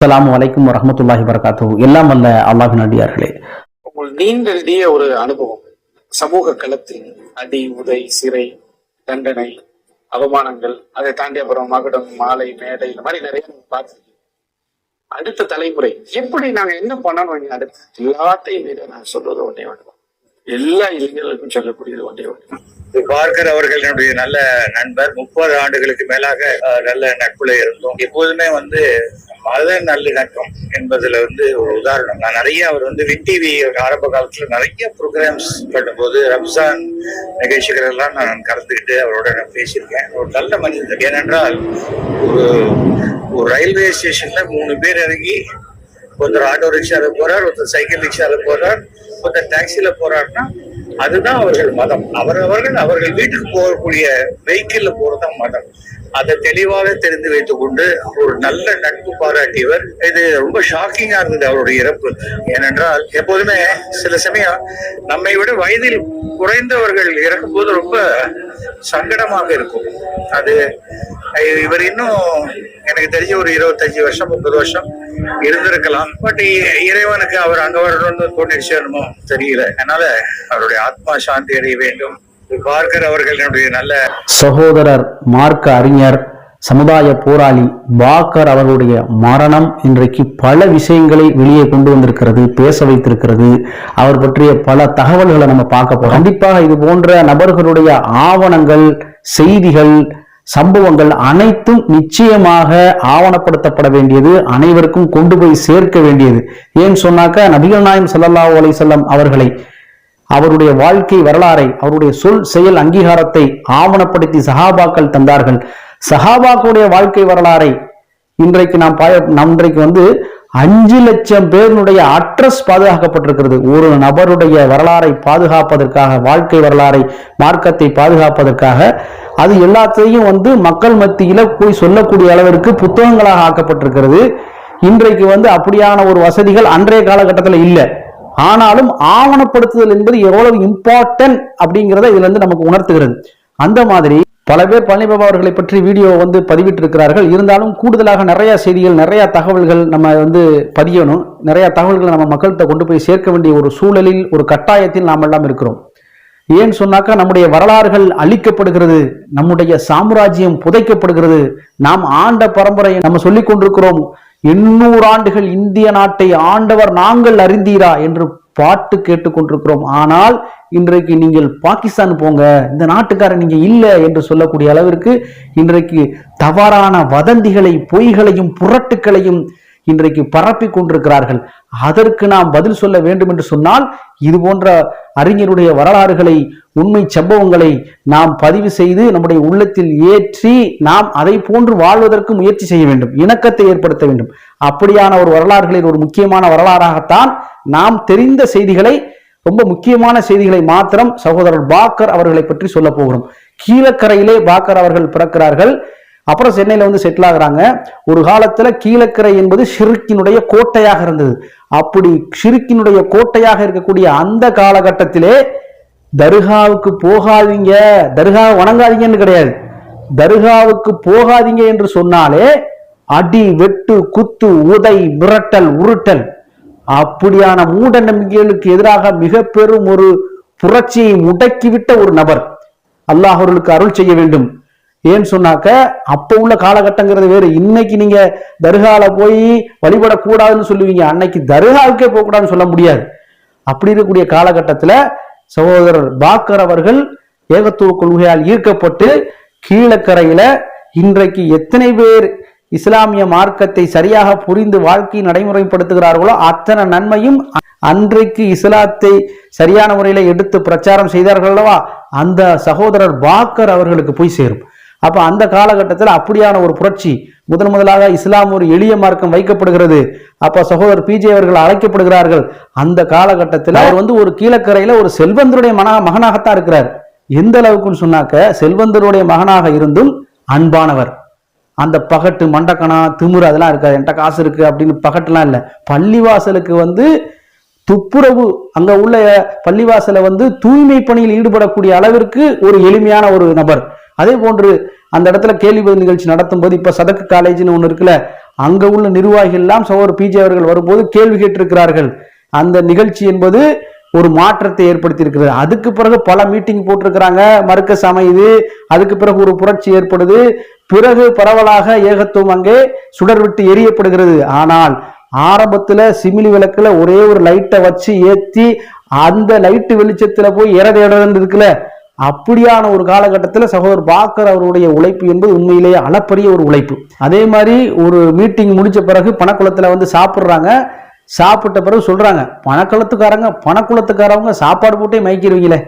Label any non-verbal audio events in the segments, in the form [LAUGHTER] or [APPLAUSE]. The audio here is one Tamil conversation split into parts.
அஸ்ஸலாமு வலைக்கும் வரமத்துல்லாஹி வரகாத்து எல்லாம் வல்ல அல்லாஹின் அடியார்களே. உங்கள் நீண்ட ஒரு அனுபவம். சமூக களத்தில் அடி உதை சிறை தண்டனை அவமானங்கள் அதை தாண்டி அப்புறம் மகுடம் மாலை மேடை இந்த மாதிரி நிறைய பார்த்துருக்கீங்க அடுத்த தலைமுறை எப்படி நாங்க என்ன பண்ணணும் அடுத்து? எல்லாத்தையும் நான் சொல்றது ஒன்றே ஒன்று எல்லா இளைஞர்களுக்கும் சொல்லக்கூடியது ஒன்றே ஒன்று பார்க்கர் அவர்கள் என்னுடைய நல்ல நண்பர். முப்பது ஆண்டுகளுக்கு மேலாக நல்ல நட்புல இருந்தோம். எப்போதுமே வந்து மத நல்லிணக்கம் என்பதுல வந்து ஒரு உதாரணம். நான் நிறைய அவர் வந்து வின் டிவி ஆரம்ப காலத்துல நிறைய ப்ரோக்ராம்ஸ் பண்ணும்போது ரம்சான் நிகழ்ச்சிகள் எல்லாம் நான் கலந்துக்கிட்டு அவரோட நான் பேசியிருக்கேன். ஒரு நல்ல மனிதர். ஏனென்றால் ஒரு ஒரு ரயில்வே ஸ்டேஷன்ல மூணு பேர் இறங்கி ஒருத்தர் ஆட்டோ ரிக்ஷாவில் போறார் ஒருத்தர் சைக்கிள் ரிக்ஷாவில் போறார் ஒருத்தர் டாக்ஸியில் போறாருன்னா அதுதான் அவர்கள் மதம். அவரவர்கள் அவர்கள் வீட்டுக்கு போகக்கூடிய வெஹிக்கிள்ல போறதுதான் மதம். அதை தெளிவாக தெரிந்து வைத்துக் கொண்டு ஒரு நல்ல நட்பு பாராட்டியவர் இது ரொம்ப ஷாக்கிங்கா இருந்தது அவருடைய இறப்பு. ஏனென்றால் எப்போதுமே சில சமயம் நம்மை விட வயதில் குறைந்தவர்கள் இறக்கும்போது ரொம்ப சங்கடமாக இருக்கும். அது இவர் இன்னும் எனக்கு தெரிஞ்ச ஒரு இருபத்தஞ்சு வருஷம் முப்பது வருஷம் இருந்திருக்கலாம். பட் இறைவனுக்கு அவர் அங்க வரணும்னு தோணிடுச்சு என்னமோ தெரியல. அதனால அவருடைய ஆத்மா சாந்தி அடைய வேண்டும். பார்க்கர் அவர்கள் நல்ல சகோதரர் மார்க்க அறிஞர் சமுதாய போராளி பாக்கர் அவர்களுடைய மரணம் இன்றைக்கு பல விஷயங்களை வெளியே கொண்டு வந்திருக்கிறது பேச வைத்திருக்கிறது. அவர் பற்றிய பல தகவல்களை நம்ம பார்க்க போறோம். கண்டிப்பாக இது போன்ற நபர்களுடைய ஆவணங்கள் செய்திகள் சம்பவங்கள் அனைத்தும் நிச்சயமாக ஆவணப்படுத்தப்பட வேண்டியது அனைவருக்கும் கொண்டு போய் சேர்க்க வேண்டியது. ஏன் சொன்னாக்க நபிகள் நாயம் ஸல்லல்லாஹு அலைஹி அவர்களை அவருடைய வாழ்க்கை வரலாறை அவருடைய சொல் செயல் அங்கீகாரத்தை ஆவணப்படுத்தி சஹாபாக்கள் தந்தார்கள். சஹாபாக்களுடைய வாழ்க்கை வரலாறை இன்றைக்கு நாம் பாய நாம் இன்றைக்கு வந்து அஞ்சு லட்சம் பேருடைய அட்ரஸ் பாதுகாக்கப்பட்டிருக்கிறது. ஒரு நபருடைய வரலாறை பாதுகாப்பதற்காக வாழ்க்கை வரலாறை மார்க்கத்தை பாதுகாப்பதற்காக. அது எல்லாத்தையும் வந்து மக்கள் மத்தியில போய் சொல்லக்கூடிய அளவிற்கு புத்தகங்களாக ஆக்கப்பட்டிருக்கிறது. இன்றைக்கு வந்து அப்படியான ஒரு வசதிகள் அன்றைய காலகட்டத்தில் இல்லை. ஆனாலும் ஆவணப்படுத்துதல் என்பது எவ்வளவு இம்பார்ட்டன்ட் அப்படிங்கிறத இதுல இருந்து நமக்கு உணர்த்துகிறது. அந்த மாதிரி பல பேர் பழனிபாபா அவர்களை பற்றி வீடியோ வந்து பதிவிட்டிருக்கிறார்கள். இருந்தாலும் கூடுதலாக நிறைய செய்திகள் நிறைய தகவல்கள் நம்ம வந்து பதியணும். நிறைய தகவல்களை நம்ம மக்கள்கிட்ட கொண்டு போய் சேர்க்க வேண்டிய ஒரு சூழலில் ஒரு கட்டாயத்தில் நாம் எல்லாம் இருக்கிறோம். ஏன் சொன்னாக்கா நம்முடைய வரலாறுகள் அழிக்கப்படுகிறது. நம்முடைய சாம்ராஜ்யம் புதைக்கப்படுகிறது. நாம் ஆண்ட பரம்பரையை நம்ம சொல்லிக் கொண்டிருக்கிறோம். எண்ணூறு ஆண்டுகள் இந்திய நாட்டை ஆண்டவர் நாங்கள் அறிந்தீரா என்று பாட்டு கேட்டுக்கொண்டிருக்கிறோம். ஆனால் இன்றைக்கு நீங்கள் பாகிஸ்தான் போங்க இந்த நாட்டுக்காரன் நீங்க இல்லை என்று சொல்லக்கூடிய அளவிற்கு இன்றைக்கு தவறான வதந்திகளை பொய்களையும் புரட்டுக்களையும் இன்றைக்கு பரப்பி கொண்டிருக்கிறார்கள். அதற்கு நாம் பதில் சொல்ல வேண்டும் என்று சொன்னால் இது போன்ற அறிஞருடைய வரலாறுகளை உண்மை சம்பவங்களை நாம் பதிவு செய்து நம்முடைய உள்ளத்தில் ஏற்றி நாம் அதை போன்று வாழ்வதற்கு முயற்சி செய்ய வேண்டும். இணக்கத்தை ஏற்படுத்த வேண்டும். அப்படியான ஒரு வரலாறுகளில் ஒரு முக்கியமான வரலாறாகத்தான் நாம் தெரிந்த செய்திகளை ரொம்ப முக்கியமான செய்திகளை மாத்திரம் சகோதரர் பாக்கர் அவர்களை பற்றி சொல்ல போகிறோம். கீழக்கரையிலே பாக்கர் அவர்கள் பிறக்கிறார்கள். அப்புறம் சென்னையில வந்து செட்டில் ஆகுறாங்க. ஒரு காலத்துல கீழக்கரை என்பது ஷிருக்கினுடைய கோட்டையாக இருந்தது. அப்படி ஷிருக்கினுடைய கோட்டையாக இருக்கக்கூடிய அந்த காலகட்டத்திலே தர்காவுக்கு போகாதீங்க. தர்கா வணங்காதீங்கன்னு கிடையாது. தர்காவுக்கு போகாதீங்க என்று சொன்னாலே அடி வெட்டு குத்து உதை மிரட்டல் உருட்டல். அப்படியான மூட நம்பிக்கைகளுக்கு எதிராக மிக பெரும் ஒரு புரட்சியை முடக்கிவிட்ட ஒரு நபர் அல்லாஹ் அவர்களுக்கு அருள் செய்ய வேண்டும். ஏன்னு சொன்னாக்க அப்ப உள்ள காலகட்டங்கிறது வேறு. இன்னைக்கு நீங்க தர்கால போய் வழிபடக்கூடாதுன்னு சொல்லுவீங்க. அன்னைக்கு தர்காவுக்கே போகக்கூடாதுன்னு சொல்ல முடியாது. அப்படி இருக்கக்கூடிய காலகட்டத்துல சகோதரர் பாக்கர் அவர்கள் ஏகத்துவ கொள்கையால் ஈர்க்கப்பட்டு கீழக்கரையில இன்றைக்கு எத்தனை பேர் இஸ்லாமிய மார்க்கத்தை சரியாக புரிந்து வாழ்க்கை நடைமுறைப்படுத்துகிறார்களோ அத்தனை நன்மையும் அன்றைக்கு இஸ்லாத்தை சரியான முறையில எடுத்து பிரச்சாரம் செய்தார்கள் அல்லவா? அந்த சகோதரர் பாக்கர் அவர்களுக்கு போய் சேரும். அப்ப அந்த காலகட்டத்தில் அப்படியான ஒரு புரட்சி முதன் முதலாக இஸ்லாம் ஒரு எளிய மார்க்கம் வைக்கப்படுகிறது. அப்ப சகோதரர் பிஜே அவர்கள் அழைக்கப்படுகிறார்கள். அந்த காலகட்டத்தில் அவர் வந்து ஒரு கீழக்கரையில ஒரு செல்வந்தருடைய மன மகனாகத்தான் இருக்கிறார். எந்த அளவுக்குன்னு சொன்னாக்க செல்வந்தருடைய மகனாக இருந்தும் அன்பானவர். அந்த பகட்டு மண்டக்கணா திமிரு அதெல்லாம் இருக்காது. என்கிட்ட காசு இருக்கு அப்படின்னு பகட்டுலாம் இல்லை. பள்ளிவாசலுக்கு வந்து துப்புரவு அங்க உள்ள பள்ளிவாசலை வந்து தூய்மை பணியில் ஈடுபடக்கூடிய அளவிற்கு ஒரு எளிமையான ஒரு நபர். அதே போன்று அந்த இடத்துல கேள்வி பதில் நிகழ்ச்சி நடத்தும் போது இப்போ சதக்கு காலேஜ்னு ஒன்று இருக்குல்ல அங்கே உள்ள நிர்வாகிகள் எல்லாம் சகோதரர் பிஜே அவர்கள் வரும்போது கேள்வி கேட்டிருக்கிறார்கள். அந்த நிகழ்ச்சி என்பது ஒரு மாற்றத்தை ஏற்படுத்தியிருக்கிறது. அதுக்கு பிறகு பல மீட்டிங் போட்டிருக்கிறாங்க. மறுக்க சமையுது அதுக்கு பிறகு ஒரு புரட்சி ஏற்படுது. பிறகு பரவலாக ஏகத்துவம் அங்கே சுடர் விட்டு எரியப்படுகிறது. ஆனால் ஆரம்பத்தில் சிமிலி விளக்கில் ஒரே ஒரு லைட்டை வச்சு ஏற்றி அந்த லைட்டு வெளிச்சத்தில் போய் இறதேடன்னு இருக்குல்ல அப்படியான ஒரு காலகட்டத்தில் சகோதரர் பாக்கர் அவருடைய உழைப்பு என்பது உண்மையிலேயே அளப்பரிய ஒரு உழைப்பு. அதே மாதிரி ஒரு மீட்டிங் முடிச்ச பிறகு பணக்குளத்தில் வந்து சாப்பிட்றாங்க. சாப்பிட்ட பிறகு சொல்கிறாங்க பணக்குளத்துக்காரங்க பணக்குளத்துக்காரவங்க சாப்பாடு போட்டே மயக்கிடுவீங்களே.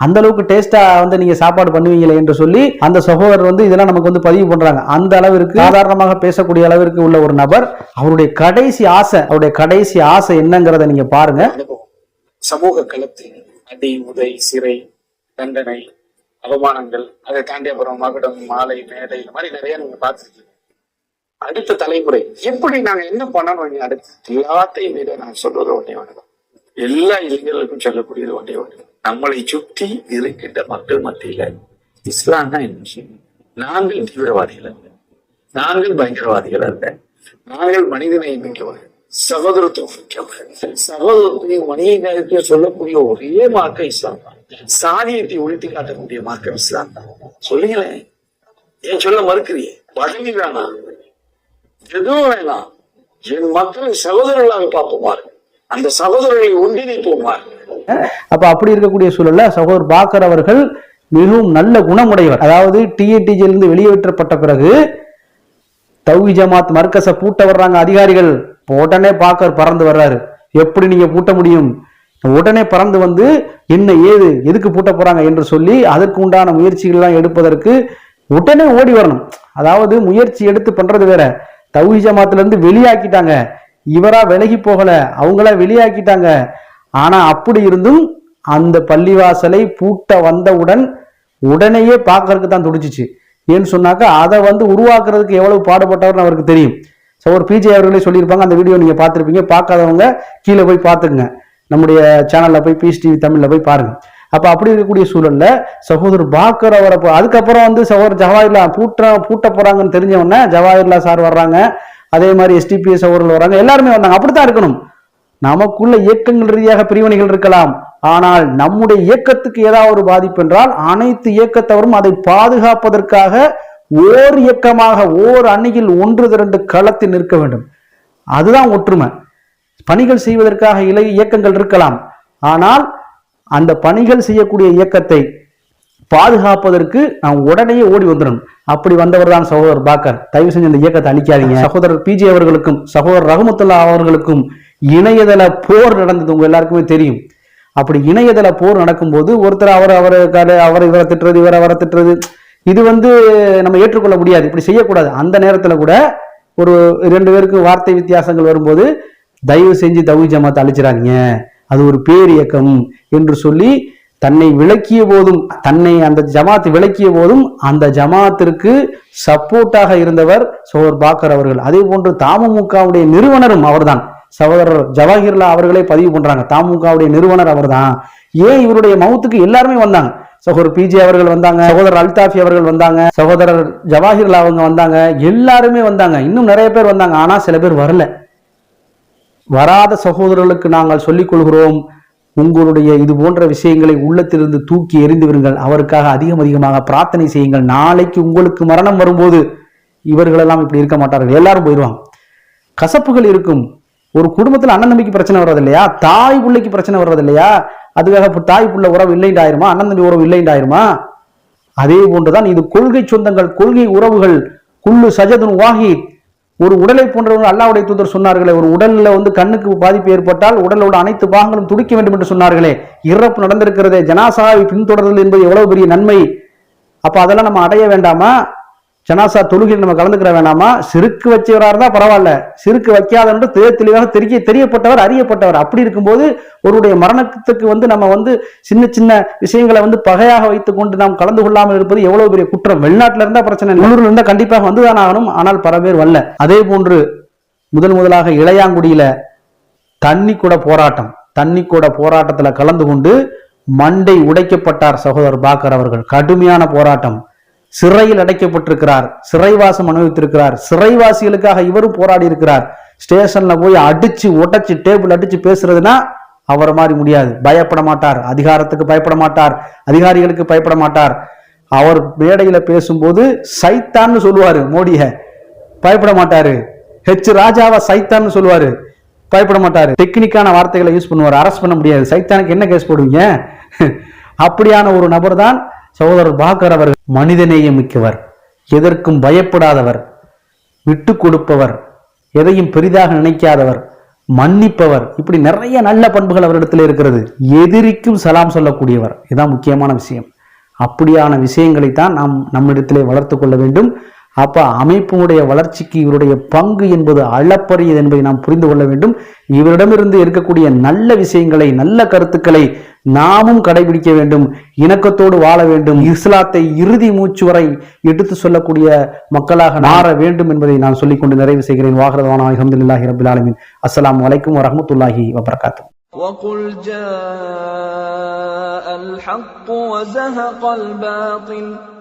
அந்த அளவுக்கு டேஸ்டா வந்து நீங்க சாப்பாடு பண்ணுவீங்களே என்று சொல்லி அந்த சகோதரர் வந்து இதெல்லாம் நமக்கு வந்து பதிவு பண்றாங்க. அந்த அளவிற்கு சாதாரணமாக பேசக்கூடிய அளவிற்கு உள்ள ஒரு நபர் அவருடைய கடைசி ஆசை அவருடைய கடைசி ஆசை என்னங்கிறத நீங்க பாருங்க. சமூக களத்தில் அடி உதை சிறை தண்டனை அவமானங்கள் அதை தாண்டி அப்புறம் மகுடம் மாலை மேடை இந்த மாதிரி நிறைய நீங்க பார்த்துருக்கீங்க. அடுத்த தலைமுறை எப்படி நாங்க என்ன பண்ணணும் இனி அடுத்து? எல்லாத்தையும் விட நான் சொல்றது ஒன்றே ஒன்றுதான். எல்லா இளைஞர்களுக்கும் சொல்லக்கூடியது ஒன்றே ஒன்று. நம்மளை சுற்றி இருக்கின்ற மக்கள் மத்தியில இஸ்லாம் தான் என்ன? விஷயம் நாங்கள் தீவிரவாதிகள் அல்ல. நாங்கள் பயங்கரவாதிகள் அல்ல. நாங்கள் மனிதனை மிக்கவர்கள் சகோதரத்துவம் முக்கியம் சகோதரத்தையும் மனித நேரத்தையும் சொல்லக்கூடிய ஒரே மார்க்கம் இஸ்லாம் தான். சாதியத்தை ஒழித்து காட்டக்கூடிய மார்க்கம் இஸ்லாம் தான். சொல்லுங்களேன். ஏன் சொல்ல மறுக்கிறியே பதவி வேணாம். எதுவும் வேணாம். என் மக்களை சகோதரர்களாக பார்ப்போமாறு. அந்த சகோதரர்களை ஒன்றிணைப்போமாறு. அப்ப அப்படி இருக்கக்கூடிய சூழல்ல சகோதரர் பாக்கர் அவர்கள் மிகவும் நல்ல குணமுடையவர். அதாவது டிஏடிஜிலிருந்து வெளியேற்றப்பட்ட பிறகு தௌஹி ஜமாத் மர்க்கஸை பூட்ட வர்றாங்க அதிகாரிகள். உடனே பாக்கர் பறந்து வர்றாரு. எப்படி நீங்க பூட்ட முடியும்? உடனே பறந்து வந்து என்ன ஏது எதுக்கு பூட்ட போறாங்க? என்று சொல்லி அதற்கு உண்டான முயற்சிகள்லாம் எடுப்பதற்கு உடனே ஓடி வரணும். அதாவது முயற்சி எடுத்து பண்றது வேற. தௌஹி ஜமாத்துல இருந்து வெளியாக்கிட்டாங்க. இவரா விலகி போகல. அவங்கள வெளியாக்கிட்டாங்க. ஆனா அப்படி இருந்தும் அந்த பள்ளிவாசலை பூட்ட வந்தவுடன் உடனேயே பார்க்கறதுக்கு தான் துடிச்சிச்சு. ஏன்னு சொன்னாக்கா அதை வந்து உருவாக்குறதுக்கு எவ்வளவு பாடுபட்டவர்னு அவருக்கு தெரியும். ஸோ ஒரு பிஜே அவர்களே சொல்லியிருப்பாங்க அந்த வீடியோ நீங்கள் பார்த்துருப்பீங்க. பார்க்காதவங்க கீழே போய் பார்த்துக்குங்க. நம்முடைய சேனலில் போய் பிஎஸ் டிவி தமிழில் போய் பாருங்கள் அப்போ அப்படி இருக்கக்கூடிய சூழலில் சகோதரர் பாக்கர் அவரை அதுக்கப்புறம் வந்து சகோதரர் ஜவாஹர்லா பூட்ட பூட்ட போகிறாங்கன்னு தெரிஞ்சவொன்னே உடனே ஜவாஹர்லா சார் வர்றாங்க. அதே மாதிரி எஸ்டிபிஎஸ் அவர்கள் வர்றாங்க. எல்லாருமே வந்தாங்க. அப்படித்தான் இருக்கணும். நமக்குள்ள இயக்கங்கள் ரீதியாக பிரிவினைகள் இருக்கலாம். ஆனால் நம்முடைய இயக்கத்துக்கு ஏதாவது ஒரு பாதிப்பு என்றால் அனைத்து இயக்கத்தவரும் அதை பாதுகாப்பதற்காக ஓர் இயக்கமாக ஓர் அணியில் ஒன்று திரண்டு களத்தில் நிற்க வேண்டும். அதுதான் ஒற்றுமை. பணிகள் செய்வதற்காக இலை இயக்கங்கள் இருக்கலாம். ஆனால் அந்த பணிகள் செய்யக்கூடிய இயக்கத்தை பாதுகாப்பதற்கு நாம் உடனே ஓடி வந்துடணும். அப்படி வந்தவர் தான் சகோதரர் பாக்கர். தயவு செஞ்சு இந்த இயக்கத்தை அழிக்காதீங்க. சகோதரர் பிஜே அவர்களுக்கும் சகோதரர் ரஹமத்துல்லா அவர்களுக்கும் இணையதள போர் நடந்தது. உங்க எல்லாருக்குமே தெரியும். அப்படி இணையதள போர் நடக்கும்போது ஒருத்தர் அவர் அவர் அவரை இவரை திட்டுறது இவரை அவரை திட்டுறது இது வந்து நம்ம ஏற்றுக்கொள்ள முடியாது. இப்படி செய்யக்கூடாது. அந்த நேரத்தில் கூட ஒரு ரெண்டு பேருக்கு வார்த்தை வித்தியாசங்கள் வரும்போது தயவு செஞ்சு தவி ஜமாத் அழிச்சிடாதீங்க. அது ஒரு பேர் இயக்கம் என்று சொல்லி தன்னை விளக்கிய போதும் தன்னை அந்த ஜமாத் விளக்கிய போதும் அந்த ஜமாத்திற்கு சப்போர்ட்டாக இருந்தவர் சோர் பாக்கர் அவர்கள். அதே போன்று தாமுகவுடைய நிறுவனரும் அவர்தான். சகோதரர் ஜவாஹிர்லா அவர்களே பதிவு பண்றாங்க. தாமுகவுடைய நிறுவனர் அவர்தான். ஏன் இவருடைய மவுத்துக்கு எல்லாருமே வந்தாங்க? சகோதரர் பிஜே அவர்கள் வந்தாங்க சகோதரர் அல்தாஃபி அவர்கள் வந்தாங்க சகோதரர் ஜவாஹிர்லா அவங்க வந்தாங்க எல்லாருமே வந்தாங்க. இன்னும் நிறைய பேர் வந்தாங்க ஆனா சில பேர் வரல. வராத சகோதரர்களுக்கு நாங்கள் சொல்லிக் கொள்கிறோம் உங்களுடைய இது போன்ற விஷயங்களை உள்ளத்திலிருந்து தூக்கி எறிந்து விடுங்கள். அவருக்காக அதிகம் அதிகமாக பிரார்த்தனை செய்யுங்கள். நாளைக்கு உங்களுக்கு மரணம் வரும்போது இவர்களெல்லாம் இப்படி இருக்க மாட்டார்கள். எல்லாரும் போயிடுவாங்க. கசப்புகள் இருக்கும். ஒரு குடும்பத்துல அண்ணன் நம்பிக்கை பிரச்சனை வர்றது இல்லையா தாய் பிள்ளைக்கு பிரச்சனை வர்றது இல்லையா அதுக்காக இப்போ தாய் புள்ள உறவு இல்லைண்டாயிருமா அண்ணன் தம்பி உறவு இல்லைண்டாயிருமா அதே போன்றுதான் இது கொள்கை சொந்தங்கள் கொள்கை உறவுகள் குள்ளு சஜதுன் வாஹித் ஒரு உடலை போன்றவர்கள் அல்லாவுடைய தூதர் சொன்னார்களே ஒரு உடல்ல வந்து கண்ணுக்கு பாதிப்பு ஏற்பட்டால் உடலோட அனைத்து பாகங்களும் துடிக்க வேண்டும் என்று சொன்னார்களே. இறப்பு நடந்திருக்கிறதே ஜனாசாவை பின்தொடர்தல் என்பது எவ்வளவு பெரிய நன்மை? அப்ப அதெல்லாம் நம்ம அடைய வேண்டாமா? ஜனாசா தொழுகையில் நம்ம கலந்துக்கிற வேணாமா? சிறுக்கு வச்சவராக இருந்தால் பரவாயில்ல. சிறுக்கு வைக்காத தெரிய தெளிவாக தெரிய தெரியப்பட்டவர் அறியப்பட்டவர். அப்படி இருக்கும்போது ஒருடைய மரணத்துக்கு வந்து நம்ம வந்து சின்ன சின்ன விஷயங்களை வந்து பகையாக வைத்து கொண்டு நாம் கலந்து கொள்ளாமல் இருப்பது எவ்வளவு பெரிய குற்றம். வெளிநாட்டில் இருந்தால் பிரச்சனை உள்ளூரில் இருந்தால் கண்டிப்பாக வந்துதான் ஆகணும். ஆனால் பல பேர் வரல. அதே போன்று முதல் முதலாக இளையாங்குடியில தண்ணி கூட போராட்டம். தண்ணி கூட போராட்டத்தில் கலந்து கொண்டு மண்டை உடைக்கப்பட்டார் சகோதரர் பாக்கர் அவர்கள். கடுமையான போராட்டம். சிறையில் அடைக்கப்பட்டிருக்கிறார். சிறைவாசம் அனுபவித்திருக்கிறார். சிறைவாசிகளுக்காக இவரும் போராடி இருக்கிறார். ஸ்டேஷன்ல போய் அடிச்சு உடைச்சு டேபிள் அடிச்சு பேசுறதுன்னா அவரை மாதிரி முடியாது. பயப்பட மாட்டார். அதிகாரத்துக்கு பயப்பட மாட்டார். அதிகாரிகளுக்கு பயப்பட மாட்டார். அவர் மேடையில பேசும்போது சைத்தான்னு சொல்லுவாரு மோடிய. பயப்பட மாட்டாரு. ஹெச் ராஜாவா சைத்தான்னு சொல்லுவாரு. பயப்பட மாட்டாரு. டெக்னிக்கான வார்த்தைகளை யூஸ் பண்ணுவார். அரெஸ்ட் பண்ண முடியாது. சைத்தானுக்கு என்ன கேஸ் போடுவீங்க? [LAUGHS] அப்படியான ஒரு நபர் தான் சகோதரர் பாக்கர் அவர் மனிதநேயம் மிக்கவர் எதற்கும் பயப்படாதவர் விட்டு கொடுப்பவர் எதையும் பெரிதாக நினைக்காதவர் மன்னிப்பவர். இப்படி நிறைய நல்ல பண்புகள் அவரிடத்தில் இருக்கிறது. எதிரிக்கும் சலாம் சொல்லக்கூடியவர். இதான் முக்கியமான விஷயம். அப்படியான விஷயங்களை தான் நாம் நம்மிடத்திலே வளர்த்து கொள்ள வேண்டும். அப்ப அமைப்பினுடைய வளர்ச்சிக்கு இவருடைய பங்கு என்பது அளப்பரியது என்பதை நாம் புரிந்து கொள்ள வேண்டும் இவரிடமிருந்து இருக்கக்கூடிய நல்ல விஷயங்களை நல்ல கருத்துக்களை நாமும் கடைபிடிக்க வேண்டும் இணக்கத்தோடு வாழ வேண்டும் இஸ்லாத்தை இறுதி மூச்சு வரை எடுத்து சொல்லக்கூடிய மக்களாக மாற வேண்டும் என்பதை நான் சொல்லிக்கொண்டு நிறைவு செய்கிறேன் வாகரதான அஹமதுல்லாஹி ரபில் ஆலமின் அஸ்ஸலாமு அலைக்கும் வரஹ்மத்துல்லாஹி வபரகாத்து وقل جاء الحق وزهق الباطل